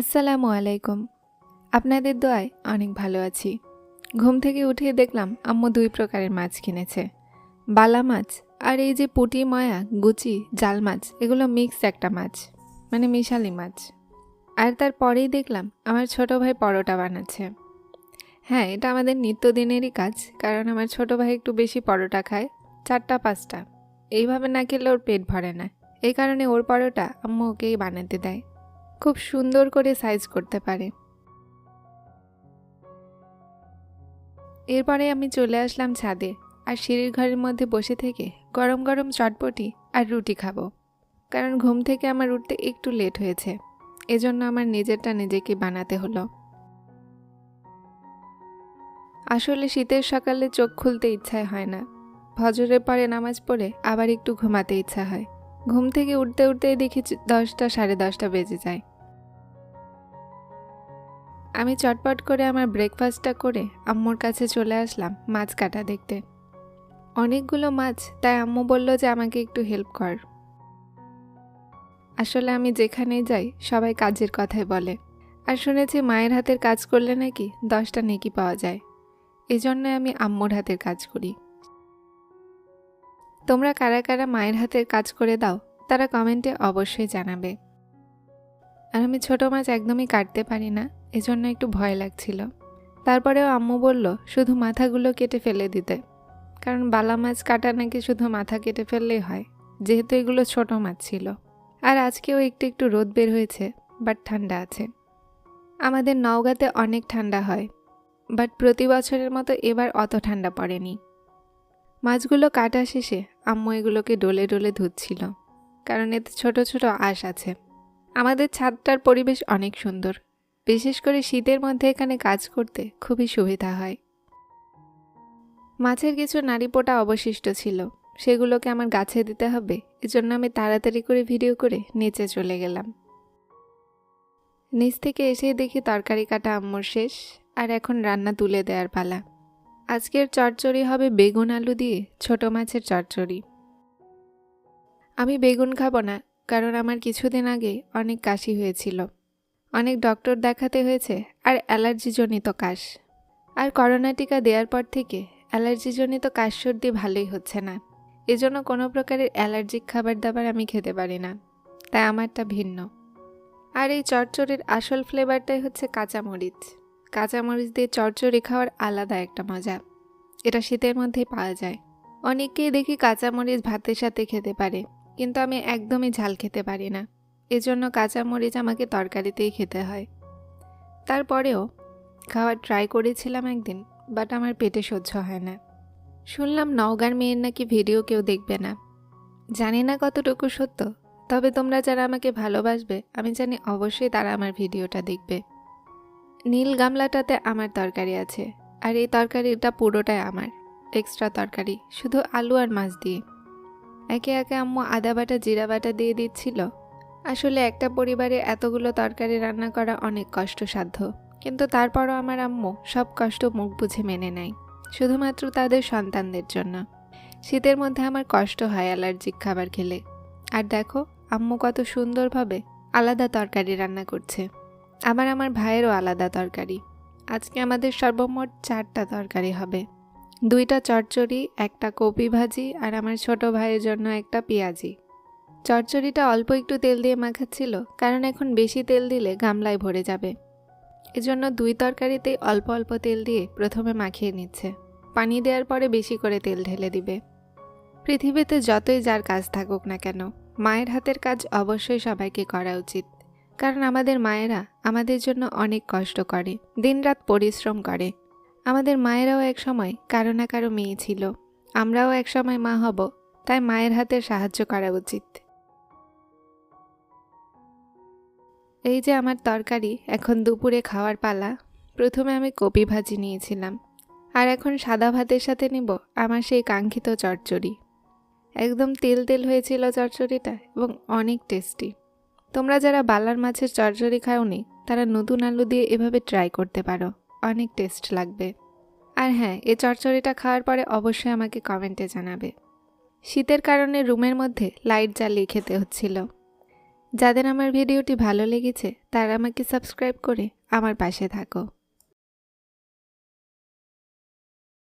আসসালামু আলাইকুম। আপনাদের দোয়ায় অনেক ভালো আছি। ঘুম থেকে উঠে দেখলাম আম্মু দুই প্রকারের মাছ কিনেছে। বালা মাছ আর এই যে পুটি, ময়া, গুচি, জাল মাছ, এগুলো মিক্স একটা মাছ মানে মিশালি মাছ। আর তারপরেই দেখলাম আমার ছোট ভাই পরোটা বানাচ্ছে। হ্যাঁ এটা আমাদের নিত্যদিনেরই কাজ, কারণ আমার ছোট ভাই একটু বেশি পরোটা খায়, চারটা, পাঁচটা। এইভাবে না খেলে ওর পেট ভরে না। এই কারণে ওর পরোটা আম্মু ওকেই বানাতে দেয়। খুব সুন্দর করে সাইজ করতে পারে। এরপরে আমি চলে আসলাম ছাদে আর সিঁড়ির ঘরের মধ্যে বসে থেকে গরম গরম চটপটি আর রুটি খাব। কারণ ঘুম থেকে আমার উঠতে একটু লেট হয়েছে। এজন্য আমার নিজেরটা নিজেকে বানাতে হলো। আসলে শীতের সকালে চোখ খুলতে ইচ্ছায় হয় না। ফজরের পরে নামাজ পড়ে আবার একটু ঘুমাতে ইচ্ছা হয়। ঘুম থেকে উঠতে উঠতেই দেখি দশটা, সাড়ে দশটা বেজে যায়। আমি চটপট করে আমার ব্রেকফাস্টটা করে আম্মুর কাছে চলে আসলাম মাছ কাটা দেখতে। অনেকগুলো মাছ, তাই আম্মু বলল যে আমাকে একটু হেল্প কর। আসলে আমি যেখানেই যাই সবাই কাজের কথাই বলে। আর শুনেছি মায়ের হাতের কাজ করলে নাকি দশটা নেকি পাওয়া যায়। এজন্য আমি আম্মুর হাতের কাজ করি। তোমরা কারা কারা মায়ের হাতের কাজ করে দাও, তারা কমেন্টে অবশ্যই জানাবে। আর আমি ছোট মাছ একদমই কাটতে পারি না, এজন্য একটু ভয় লাগছিল। তারপরেও আম্মু বলল, শুধু মাথাগুলো কেটে ফেলে দিতে। কারণ বালা মাছ কাটা নাকি শুধু মাথা কেটে ফেললেই হয়, যেহেতু এগুলো ছোট মাছ ছিল। আর আজকেও একটু একটু রোদ বের হয়েছে, বাট ঠান্ডা আছে। আমাদের নওগাঁতে অনেক ঠান্ডা হয়, বাট প্রতি বছরের মতো এবার অত ঠান্ডা পড়েনি। মাছগুলো কাটা শেষে আম্মু এগুলোকে ডলে ডলে ধুচ্ছিল, কারণ এতে ছোট ছোট আঁশ আছে। আমাদের ছাদটার পরিবেশ অনেক সুন্দর। বিশেষ করে শীতের মধ্যে এখানে কাজ করতে খুবই সুবিধা হয়। মাছের কিছু নাড়ি পোটা অবশিষ্ট ছিল। সেগুলোকে আমার গাছে দিতে হবে। এজন্য আমি তাড়াতাড়ি করে ভিডিও করে নিচে চলে গেলাম। নিচ থেকে এসেই দেখি তরকারি কাটা আম্মুর শেষ, আর এখন রান্না তুলে দেওয়ার পালা। আজকের চচ্চড়ি হবে বেগুন আলু দিয়ে, ছোট মাছের চচ্চড়ি। আমি বেগুন খাব না, কারণ আমার কিছুদিন আগে অনেক কাশি হয়েছিল। অনেক ডক্টর দেখাতে হয়েছে, আর অ্যালার্জিজনিত কাশ। আর করোনা টিকা দেওয়ার পর থেকে অ্যালার্জিজনিত কাশ সর্দি ভালোই হচ্ছে না। এজন্য কোনো প্রকারের অ্যালার্জিক খাবার দাবার আমি খেতে পারি না, তাই আমারটা ভিন্ন। আর এই চটচড়ির আসল ফ্লেভারটাই হচ্ছে কাঁচামরিচ। কাঁচামরিচ দিয়ে চচ্চড়ি খাওয়ার আলাদা একটা মজা। এটা শীতের মধ্যে পাওয়া যায়। অনেকেই দেখি কাঁচামরিচ ভাতের সাথে খেতে পারে, কিন্তু আমি একদমই ঝাল খেতে পারি না। এজন্য কাঁচামরিচ আমাকে তরকারিতেই খেতে হয়। তারপরেও খাওয়ার ট্রাই করেছিলাম একদিন বাট আমার পেটে সহ্য হয় না। শুনলাম নওগাঁর মেয়ের নাকি ভিডিও কেউ দেখবে না। জানি না কতটুকু সত্য, তবে তোমরা যারা আমাকে ভালোবাসবে, আমি জানি অবশ্যই তারা আমার ভিডিওটা দেখবে। নীল গামলাটাতে আমার তরকারি আছে, আর এই তরকারিটা পুরোটাই আমার এক্সট্রা তরকারি, শুধু আলু আর মাছ দিয়ে। একে একে আম্মু আদা বাটা, জিরা বাটা দিয়ে দিচ্ছিল। আসলে একটা পরিবারে এতগুলো তরকারি রান্না করা অনেক কষ্টসাধ্য, কিন্তু তারপরও আমার আম্মু সব কষ্ট মুখ বুঝে মেনে নেয়, শুধুমাত্র তাদের সন্তানদের জন্য। শীতের মধ্যে আমার কষ্ট হয় অ্যালার্জিক খাবার খেলে। আর দেখো, আম্মু কত সুন্দরভাবে আলাদা তরকারি রান্না করছে। আবার আমার ভাইয়েরও আলাদা তরকারি। আজকে আমাদের সর্বমোট চারটা তরকারি হবে। দুইটা চচ্চড়ি, একটা কপি ভাজি আর আমার ছোট ভাইয়ের জন্য একটা পেঁয়াজি। চচ্চড়িটা অল্প একটু তেল দিয়ে মাখাচ্ছিল, কারণ এখন বেশি তেল দিলে গামলায় ভরে যাবে। এজন্য দুই তরকারিতেই অল্প অল্প তেল দিয়ে প্রথমে মাখিয়ে নিচ্ছে। পানি দেওয়ার পরে বেশি করে তেল ঢেলে দিবে। পৃথিবীতে যতই যার কাজ থাকুক না কেন, মায়ের হাতের কাজ অবশ্যই সবাইকে করা উচিত। কারণ আমাদের মায়েরা আমাদের জন্য অনেক কষ্ট করে, দিনরাত পরিশ্রম করে। আমাদের মায়েরাও এক সময় কারও না কারও মেয়ে ছিল। আমরাও এক সময় মা হব, তাই মায়ের হাতের সাহায্য করা উচিত। এই যে আমার তরকারি, এখন দুপুরে খাওয়ার পালা। প্রথমে আমি কপি ভাজি নিয়েছিলাম। আর এখন সাদা ভাতের সাথে নিব আমার সেই কাঙ্ক্ষিত চচ্চড়ি। একদম তেল তেল হয়েছিল চচ্চড়িটা এবং অনেক টেস্টি। তোমরা যারা বালার মাছের চচ্চড়ি খাওনি, তারা নতুন আলু দিয়ে এভাবে ট্রাই করতে পারো। অনেক টেস্ট লাগবে। আর হ্যাঁ এ চরচরিটা খাওয়ার পরে অবশ্যই আমাকে কমেন্টে জানাবে। শীতের কারণে রুমের মধ্যে লাইট জ্বালিয়ে খেতে হচ্ছিল। যাদের আমার ভিডিওটি ভালো লেগেছে, তারা আমাকে সাবস্ক্রাইব করে আমার পাশে থাকো।